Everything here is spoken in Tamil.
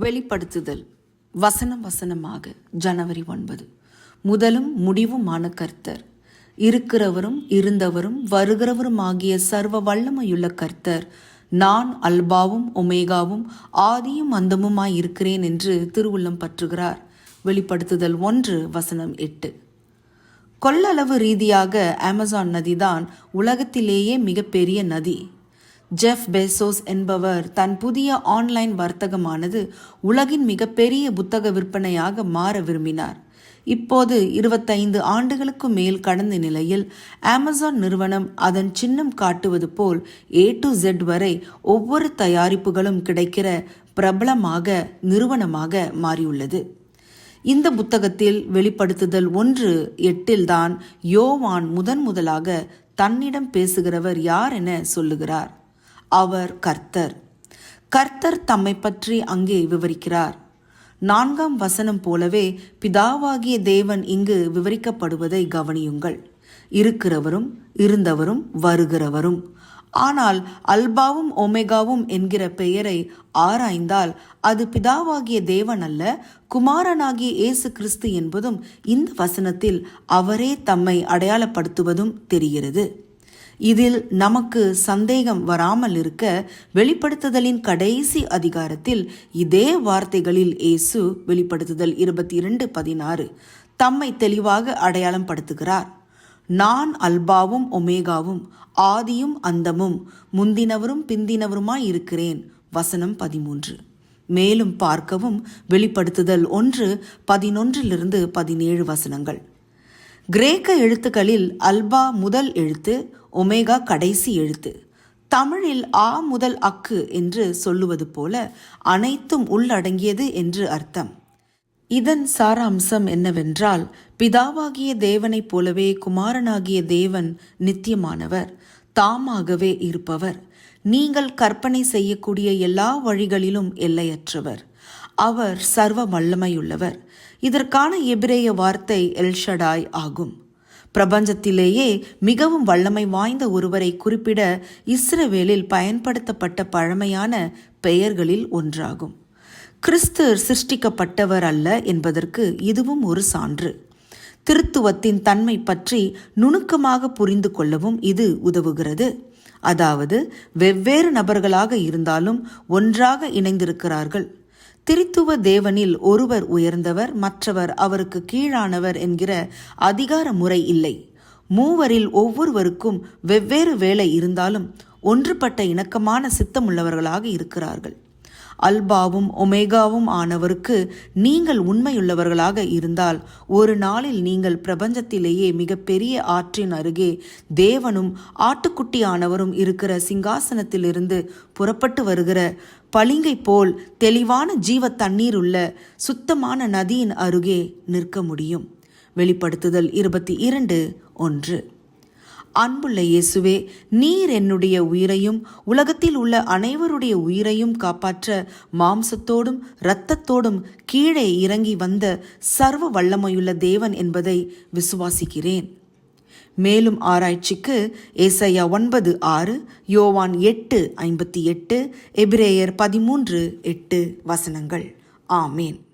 வெளிப்படுத்துதல். வசனம் வசனமாக ஜனவரி ஒன்பது. முதலும் முடிவுமான கர்த்தர். இருக்கிறவரும் இருந்தவரும் வருகிறவரும் ஆகிய சர்வ வல்லமையுள்ள கர்த்தர். நான் அல்பாவும் ஒமேகாவும் ஆதியும் அந்தமுமாய் இருக்கிறேன் என்று திருவுள்ளம் பற்றுகிறார். வெளிப்படுத்துதல் ஒன்று வசனம் எட்டு. கொள்ளளவு ரீதியாக அமேசான் நதிதான் உலகத்திலேயே மிகப்பெரிய நதி. ஜெஃப் பெசோஸ் என்பவர் தன் புதிய ஆன்லைன் வர்த்தகமானது உலகின் மிகப்பெரிய புத்தக விற்பனையாக மாற விரும்பினார். இப்போது இருபத்தைந்து ஆண்டுகளுக்கு மேல் கடந்த நிலையில் அமேசான் நிறுவனம் அதன் சின்னம் காட்டுவது போல் ஏ டு ஜெட் வரை ஒவ்வொரு தயாரிப்புகளும் கிடைக்கிற பிரபலமாக நிறுவனமாக மாறியுள்ளது. இந்த புத்தகத்தில் வெளிப்படுத்துதல் ஒன்று எட்டில்தான் யோவான் முதன் முதலாக தன்னிடம் பேசுகிறவர் யார் என சொல்லுகிறார். அவர் கர்த்தர். கர்த்தர் தம்மை பற்றி அங்கே விவரிக்கிறார். நான்காம் வசனம் போலவே பிதாவாகிய தேவன் இங்கு விவரிக்கப்படுவதை கவனியுங்கள். இருக்கிறவரும் இருந்தவரும் வருகிறவரும். ஆனால் அல்பாவும் ஒமேகாவும் என்கிற பெயரை ஆராய்ந்தால் அது பிதாவாகிய தேவன் அல்ல குமாரனாகிய இயேசு கிறிஸ்து என்பதும் இந்த வசனத்தில் அவரே தம்மை அடையாளப்படுத்துவதும் தெரிகிறது. இதில் நமக்கு சந்தேகம் வராமல் இருக்க வெளிப்படுத்துதலின் கடைசி அதிகாரத்தில் இதே வார்த்தைகளில் இயேசு வெளிப்படுத்துதல் இருபத்தி இரண்டு பதினாறு தம்மை தெளிவாக அடையாளம் படுத்துகிறார் நான் அல்பாவும் ஒமேகாவும் ஆதியும் அந்தமும் முந்தினவரும் பிந்தினவருமாய் இருக்கிறேன். வசனம் பதிமூன்று. மேலும் பார்க்கவும் வெளிப்படுத்துதல் ஒன்று பதினொன்றிலிருந்து பதினேழு வசனங்கள். கிரேக்க எழுத்துக்களில் அல்பா முதல் எழுத்து ஒமேகா கடைசி எழுத்து. தமிழில் ஆ முதல் அக்கு என்று சொல்லுவது போல அனைத்தும் உள்ளடங்கியது என்று அர்த்தம். இதன் சாராம்சம் என்னவென்றால் பிதாவாகிய தேவனைப் போலவே குமாரனாகிய தேவன் நித்தியமானவர் தாமாகவே இருப்பவர் நீங்கள் கற்பனை செய்யக்கூடிய எல்லா வழிகளிலும் எல்லையற்றவர். அவர் சர்வ வல்லமையுள்ளவர். இதற்கான எபிரேய வார்த்தை எல்ஷடாய் ஆகும். பிரபஞ்சத்திலேயே மிகவும் வல்லமை வாய்ந்த ஒருவரை குறிப்பிட இஸ்ரவேலில் பயன்படுத்தப்பட்ட பழமையான பெயர்களில் ஒன்றாகும். கிறிஸ்து சிருஷ்டிக்கப்பட்டவர் அல்ல என்பதற்கு இதுவும் ஒரு சான்று. திருத்துவத்தின் தன்மை பற்றி நுணுக்கமாக புரிந்து கொள்ளவும் இது உதவுகிறது. அதாவது வெவ்வேறு நபர்களாக இருந்தாலும் ஒன்றாக இணைந்திருக்கிறார்கள். திரித்துவ தேவனில் ஒருவர் உயர்ந்தவர் மற்றவர் அவருக்கு கீழானவர் என்கிற அதிகார முறை இல்லை. மூவரில் ஒவ்வொருவருக்கும் வெவ்வேறு வேலை இருந்தாலும் ஒன்றுபட்ட இணக்கமான சித்தமுள்ளவர்களாக இருக்கிறார்கள். அல்பாவும் ஒமேகாவும் ஆனவருக்கு நீங்கள் உண்மையுள்ளவர்களாக இருந்தால் ஒரு நாளில் நீங்கள் பிரபஞ்சத்திலேயே மிகப்பெரிய ஆற்றின் அருகே தேவனும் ஆட்டுக்குட்டி ஆனவரும் இருக்கிற சிங்காசனத்திலிருந்து புறப்பட்டு வருகிற பளிங்கை போல் தெளிவான ஜீவ தண்ணீர் உள்ள சுத்தமான நதியின் அருகே நிற்க முடியும். வெளிப்படுத்துதல் இருபத்தி இரண்டு ஒன்று. அன்புள்ள இயேசுவே நீர் என்னுடைய உயிரையும் உலகத்தில் உள்ள அனைவருடைய உயிரையும் காப்பாற்ற மாம்சத்தோடும் இரத்தத்தோடும் கீழே இறங்கி வந்த சர்வ வல்லமையுள்ள தேவன் என்பதை விசுவாசிக்கிறேன். மேலும் ஆராய்ச்சிக்கு ஏசையா ஒன்பது ஆறு யோவான் எட்டு ஐம்பத்தி எட்டு எபிரேயர் பதிமூன்று எட்டு வசனங்கள். ஆமேன்.